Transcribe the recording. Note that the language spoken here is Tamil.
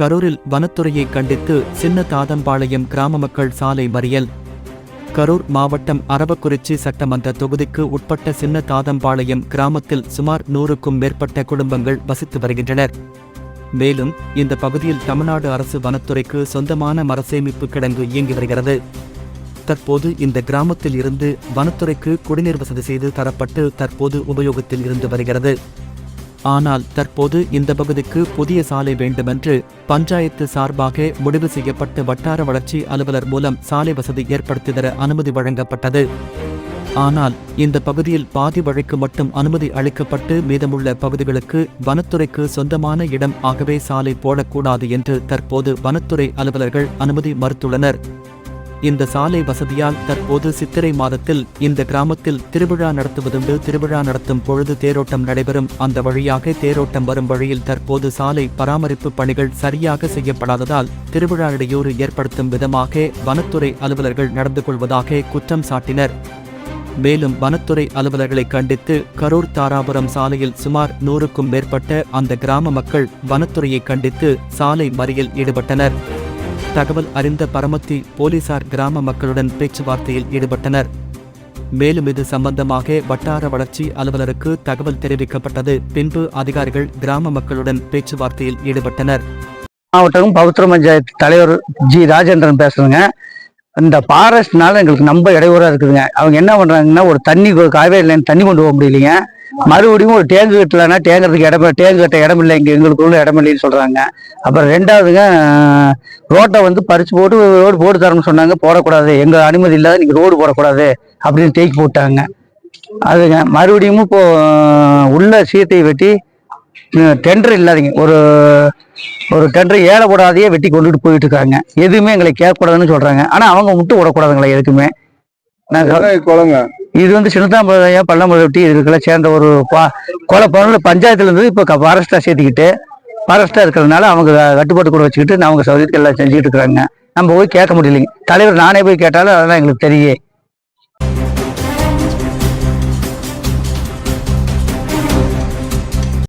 கரூரில் வனத்துறையை கண்டித்து சின்ன தாதம்பாளையம் கிராம மக்கள் சாலை மறியல். கரூர் மாவட்டம் அரவக்குறிச்சி சட்டமன்ற தொகுதிக்கு உட்பட்ட சின்ன தாதம்பாளையம் கிராமத்தில் சுமார் நூறுக்கும் மேற்பட்ட குடும்பங்கள் வசித்து வருகின்றனர். மேலும் இந்த பகுதியில் தமிழ்நாடு அரசு வனத்துறைக்கு சொந்தமான மரசேமிப்பு கிடங்கு இயங்கி வருகிறது. தற்போது இந்த கிராமத்தில் இருந்து வனத்துறைக்கு குடிநீர் வசதி செய்து தரப்பட்டு தற்போது உபயோகத்தில் இருந்து வருகிறது. ஆனால் தற்போது இந்த பகுதிக்கு புதிய சாலை வேண்டுமென்று பஞ்சாயத்து சார்பாக முடிவு செய்யப்பட்டு வட்டார வளர்ச்சி அலுவலர் மூலம் சாலை வசதி ஏற்படுத்தி தர அனுமதி வழங்கப்பட்டது. ஆனால் இந்த பகுதியில் பாதி வழிக்கு மட்டும் அனுமதி அளிக்கப்பட்டு மீதமுள்ள பகுதிகளுக்கு வனத்துறைக்கு சொந்தமான இடம் ஆகவே சாலை போடக்கூடாது என்று தற்போது வனத்துறை அலுவலர்கள் அனுமதி மறுத்துள்ளனர். இந்த சாலை வசதியால் தற்போது சித்திரை மாதத்தில் இந்த கிராமத்தில் திருவிழா நடத்துவதுண்டு. திருவிழா நடத்தும் பொழுது தேரோட்டம் நடைபெறும். அந்த வழியாக தேரோட்டம் வரும் வழியில் தற்போது சாலை பராமரிப்பு பணிகள் சரியாக செய்யப்படாததால் திருவிழா இடையூறு ஏற்படுத்தும் விதமாக வனத்துறை அலுவலர்கள் நடந்து கொள்வதாக குற்றம் சாட்டினர். மேலும் வனத்துறை அலுவலர்களை கண்டித்து கரூர் தாராபுரம் சாலையில் சுமார் நூறுக்கும் மேற்பட்ட அந்த கிராம மக்கள் வனத்துறையை கண்டித்து சாலை மறியல் ஈடுபட்டனர். தகவல் அறிந்த பரமத்தி போலீசார் கிராம மக்களுடன் பேச்சுவார்த்தையில் ஈடுபட்டனர். மேலும் இது சம்பந்தமாக வட்டார வளர்ச்சி அலுவலருக்கு தகவல் தெரிவிக்கப்பட்டது. பின்பு அதிகாரிகள் கிராம மக்களுடன் பேச்சுவார்த்தையில் ஈடுபட்டனர். மாவட்டம் பவித்ர பஞ்சாயத்து தலைவர் ஜி ராஜேந்திரன் பேசுறேங்க இந்த ஃபாரஸ்ட்னால எங்களுக்கு ரொம்ப இடையூறா இருக்குதுங்க. அவங்க என்ன பண்றாங்கன்னா ஒரு தண்ணி காவேரி லைன் தண்ணி கொண்டு போக முடியலைங்க. மறுபடியும் ஒரு டேங்கு கட்டலன்னா டேங்கிறதுக்கு இடம் டேங்கு கட்ட இடம் இல்லை இங்கே எங்களுக்குள்ள இடம் இல்லைன்னு சொல்றாங்க. அப்புறம் ரெண்டாவதுங்க ரோட்டை வந்து பறிச்சு போட்டு ரோடு போட்டு தரணும்னு சொன்னாங்க. போடக்கூடாது. எங்க அனுமதி இல்லாத நீங்க ரோடு போடக்கூடாது அப்படின்னு தேக்கி போட்டாங்க. அதுங்க மறுபடியும் இப்போ உள்ள சீட்டை வெட்டி டெண்டர் இல்லாதீங்க. ஒரு ஒரு டெண்டர் ஏழை போடாதையே வெட்டி கொண்டுட்டு போயிட்டு இருக்காங்க எதுவுமே எங்களை கேட்கக்கூடாதுன்னு சொல்றாங்க. ஆனா அவங்க முட்டு விடக்கூடாதுங்களா எதுக்குமே. நாங்கள் குளங்க. இது வந்து சின்னதாம்பழையா பள்ளமுதட்டி இதுக்கெல்லாம் சேர்ந்த ஒரு பா- கொலை பொருள் பஞ்சாயத்துல இருந்து இப்போ ஃபாரஸ்டா சேர்த்துக்கிட்டு ஃபாரஸ்டா இருக்கிறதுனால அவங்க கட்டுப்பாட்டு கூட வச்சுக்கிட்டு அவங்க சௌகரியத்துக்கு எல்லாம் செஞ்சுக்கிட்டு இருக்கிறாங்க. நம்ம போய் கேட்க முடியலைங்க. தலைவர் நானே போய் கேட்டாலும் அதெல்லாம் எங்களுக்கு தெரியும்